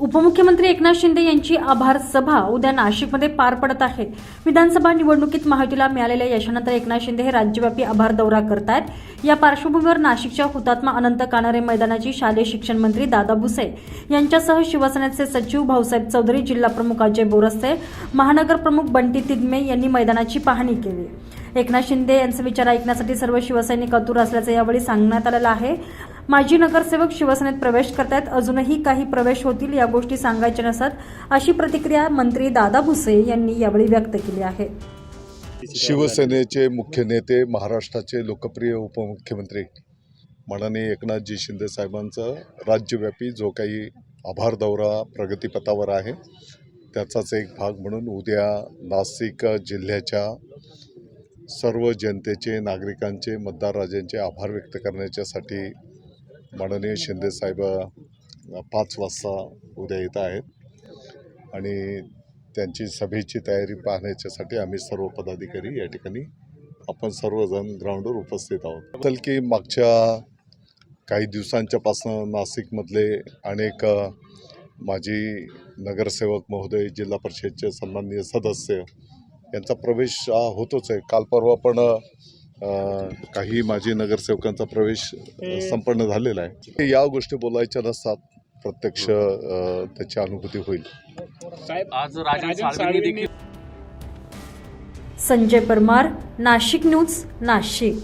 उपमुख्यमंत्री एकनाथ शिंदे यांची आभार सभा उद्या नाशिकमध्ये पार पडत आहे. विधानसभा निवडणुकीत महायुतीला मिळालेल्या यशानंतर एकनाथ शिंदे हे राज्यव्यापी आभार दौरा करतायत. या पार्श्वभूमीवर नाशिकच्या हुतात्मा अनंत कानारे मैदानाची शालेय शिक्षण मंत्री दादा भुसे यांच्यासह शिवसेनेचे सचिव भाऊसाहेब चौधरी जिल्हा प्रमुख अजय बोरस्ते महानगर प्रमुख बंटी तिदमे यांनी मैदानाची पाहणी केली. एकनाथ शिंदे यांचे विचार ऐकण्यासाठी सर्व शिवसैनिक अतुर असल्याचं यावेळी सांगण्यात आलेलं आहे. माजी नगरसेवक शिवसेनेत प्रवेश करतायत. अजूनही काही प्रवेश होतील या गोष्टी सांगायच्या नसतात अशी प्रतिक्रिया मंत्री दादा भुसे यांनी यावेळी व्यक्त केली आहे. शिवसेनेचे मुख्य नेते महाराष्ट्राचे लोकप्रिय उपमुख्यमंत्री माननीय एकनाथजी शिंदे साहेबांचा राज्यव्यापी जो काही आभार दौरा प्रगतीपथावर आहे त्याचाच एक भाग म्हणून उद्या नाशिक जिल्ह्याच्या सर्व जनतेचे नागरिकांचे मतदार राजांचे आभार व्यक्त करण्याच्यासाठी माननीय शिंदेसाहेब पाच वाजता उद्या येत आहेत. आणि त्यांची सभेची तयारी पाहण्याच्यासाठी आम्ही सर्व पदाधिकारी या ठिकाणी आपण सर्वजण ग्राउंडवर उपस्थित आहोत. तर की मागच्या काही दिवसांच्यापासून नाशिकमधले अनेक माजी नगरसेवक महोदय जिल्हा परिषदचे सन्माननीय सदस्य यांचा प्रवेश हा होतोच आहे. काल परवा पण काही माजी नगरसेवकांचा प्रवेश संपन्न झालेला आहे. या गोष्टी बोलायच्या नसतात प्रत्यक्ष त्याची अनुभूती होईल. संजय परमार नाशिक न्यूज नाशिक.